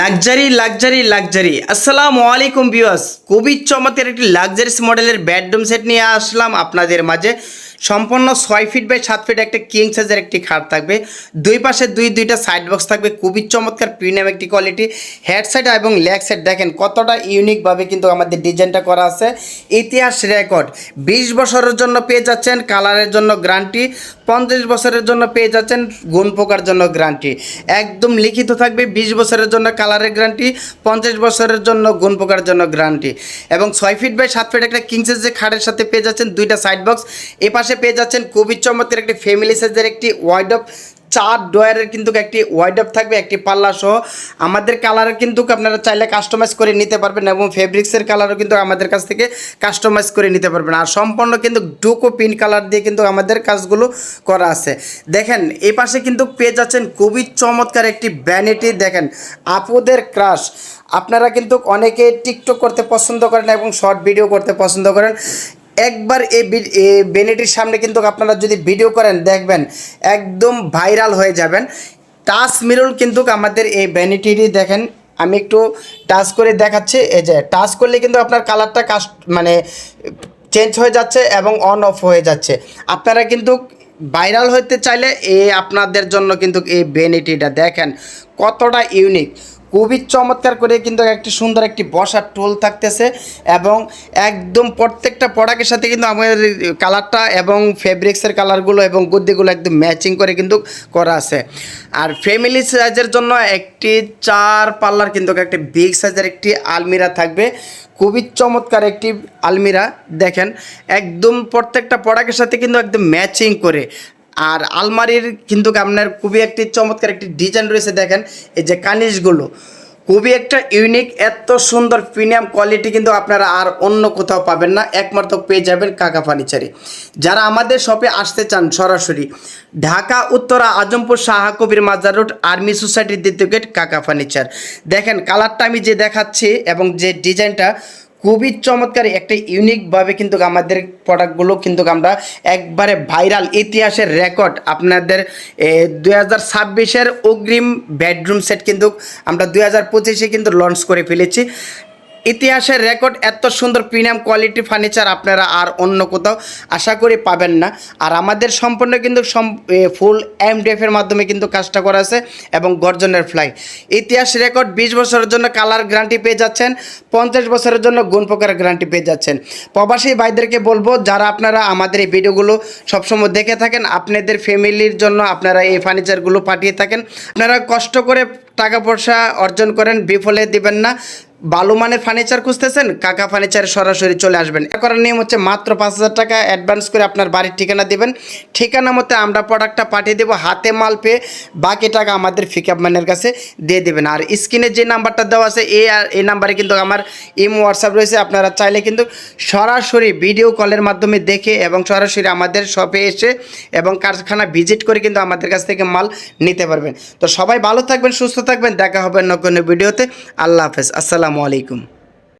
Luxury luxury luxury আসসালামু আলাইকুম বিওয়াস খুবই চমৎকার একটি লাক্সারিস মডেলের বেডরুম সেট নিয়ে আসলাম আপনাদের মাঝে। সম্পূর্ণ ছয় ফিট বাই সাত ফিট একটা কিং সাইজের একটি খাট থাকবে। দুই পাশে দুই দুইটা সাইড বক্স থাকবে, খুবই চমৎকার প্রিমিয়াম একটি কোয়ালিটি হেড সাইড এবং লেগ সাইড দেখেন কতটা ইউনিকভাবে কিন্তু আমাদের ডিজাইনটা করা আছে। ইতিহাস রেকর্ড বিশ বছরের জন্য পেয়ে যাচ্ছেন কালারের জন্য গ্যারান্টি পঞ্চাশ বছরের জন্য পেয়ে যাচ্ছেন, গুণ পোকার জন্য গ্যারান্টি একদম লিখিত থাকবে, বিশ বছরের জন্য কালারের গ্যারান্টি পঞ্চাশ বছরের জন্য গুণ পোকার জন্য গ্যারান্টি এবং ছয় ফিট বাই সাত ফিট একটা কিং যে খাটের সাথে পেয়ে যাচ্ছেন দুইটা সাইড বক্স এ পাশে পেয়ে যাচ্ছেন খুবই চমৎকার একটি ফ্যামিলি সাইজের একটি ওয়াইড অফ চার ডয়ারের কিন্তু একটি ওয়াইড আপ থাকবে, একটি পাল্লা সহ। আমাদের কালার কিন্তু আপনারা চাইলে কাস্টমাইজ করে নিতে পারবেন এবং ফেব্রিক্সের কালারও কিন্তু আমাদের কাছ থেকে কাস্টমাইজ করে নিতে পারবেন। আর সম্পূর্ণ কিন্তু ডুকো পিন কালার দিয়ে কিন্তু আমাদের কাজগুলো করা আছে। দেখেন, এই পাশে কিন্তু পেয়ে যাচ্ছেন খুবই চমৎকার একটি ভ্যানিটি দেখেন, আপুদের ক্রাশ আপনারা কিন্তু অনেকে টিকটক করতে পছন্দ করেন এবং শর্ট ভিডিও করতে পছন্দ করেন। একবার এই বেনেটির সামনে কিন্তু আপনারা যদি ভিডিও করেন, দেখবেন একদম ভাইরাল হয়ে যাবেন। টাচ মিরল কিন্তু আমাদের এই ভ্যানিটিরই দেখেন, আমি একটু টাচ করে দেখাচ্ছি। এই যে, টাচ করলে কিন্তু আপনার কালারটা কাস্ট মানে চেঞ্জ হয়ে যাচ্ছে এবং অন অফ হয়ে যাচ্ছে। আপনারা কিন্তু ভাইরাল হতে চাইলে এই আপনাদের জন্য কিন্তু এই বেনিটিটা দেখেন, কতটা ইউনিক খুবই চমৎকার করে কিন্তু একটি সুন্দর একটি বসার টোল থাকতেছে এবং একদম প্রত্যেকটা প্রোডাক্টের সাথে কিন্তু আমাদের কালারটা এবং ফেব্রিক্সের কালারগুলো এবং গদ্দিগুলো একদম ম্যাচিং করে কিন্তু করা আছে। আর ফ্যামিলি সাইজের জন্য একটি চার পাল্লার কিন্তু একটি বিগ সাইজের একটি আলমিরা থাকবে। খুবই চমৎকার একটি আলমিরা, দেখেন, একদম প্রত্যেকটা প্রোডাক্টের সাথে কিন্তু একদম ম্যাচিং করে। আর আলমারির কিন্তু আপনার খুবই একটি চমৎকার একটি ডিজাইন রয়েছে, দেখেন, এই যে কানিশগুলো। খুবই একটা ইউনিক এত সুন্দর প্রিমিয়াম কোয়ালিটি কিন্তু আপনারা আর অন্য কোথাও পাবেন না, একমাত্র পেয়ে যাবেন কাকা ফার্নিচারে। যারা আমাদের শপে আসতে চান সরাসরি, ঢাকা, উত্তরা, আজমপুর শাহা কবির মাজার রোড, আর্মি সোসাইটির দ্বিতীয় গেট কাকা ফার্নিচার। দেখেন কালারটা আমি যে দেখাচ্ছি এবং যে ডিজাইনটা খুবই চমৎকার একটা ইউনিকভাবে কিন্তু আমাদের প্রোডাক্টগুলো কিন্তু আমরা একবারে ভাইরাল ইতিহাসের রেকর্ড আপনাদের দুই হাজার ছাব্বিশের অগ্রিম বেডরুম সেট কিন্তু আমরা দুই হাজার পঁচিশে কিন্তু লঞ্চ করে ফেলেছি। ইতিহাসের রেকর্ড এত সুন্দর প্রিমিয়াম কোয়ালিটি ফার্নিচার আপনারা আর অন্য কোথাও আশা করি পাবেন না। আর আমাদের সম্পূর্ণ কিন্তু ফুল এমডিএফের মাধ্যমে কিন্তু কাজটা করা আছে এবং গর্জনের ফ্লাই ইতিহাস রেকর্ড বিশ বছরের জন্য কালার গ্যারান্টি পেয়ে যাচ্ছেন, পঞ্চাশ বছরের জন্য গুণ প্রকারের গ্যারান্টি পেয়ে যাচ্ছেন। প্রবাসী ভাইদেরকে বলব, যারা আপনারা আমাদের এই ভিডিওগুলো সবসময় দেখে থাকেন, আপনাদের ফ্যামিলির জন্য আপনারা এই ফার্নিচারগুলো পাঠিয়ে থাকেন। আপনারা কষ্ট করে টাকা পয়সা অর্জন করেন, বিফলে দিবেন না। ভালো মানের ফার্নিচার খুঁজতেছেন? কাকা ফার্নিচারে সরাসরি চলে আসবেন। করার নিয়ম হচ্ছে মাত্র পাঁচ হাজার টাকা অ্যাডভান্স করে আপনার বাড়ির ঠিকানা দেবেন। ঠিকানা মতো আমরা প্রোডাক্টটা পাঠিয়ে দেবো, হাতে মাল পেয়ে বাকি টাকা আমাদের ফিকআপ ম্যানের কাছে দিয়ে দেবেন। আর স্ক্রিনে যে নাম্বারটা দেওয়া আছে এই আর এই নাম্বারে কিন্তু আমার এম হোয়াটসঅ্যাপ রয়েছে। আপনারা চাইলে কিন্তু সরাসরি ভিডিও কলের মাধ্যমে দেখে এবং সরাসরি আমাদের শপে এসে এবং কারখানা ভিজিট করে কিন্তু আমাদের কাছ থেকে মাল নিতে পারবেন। তো সবাই ভালো থাকবেন, সুস্থ থাকবেন। দেখা হবে অন্য কোনো ভিডিওতে আল্লাহ হাফেজ। আসসালামু আলাইকুম।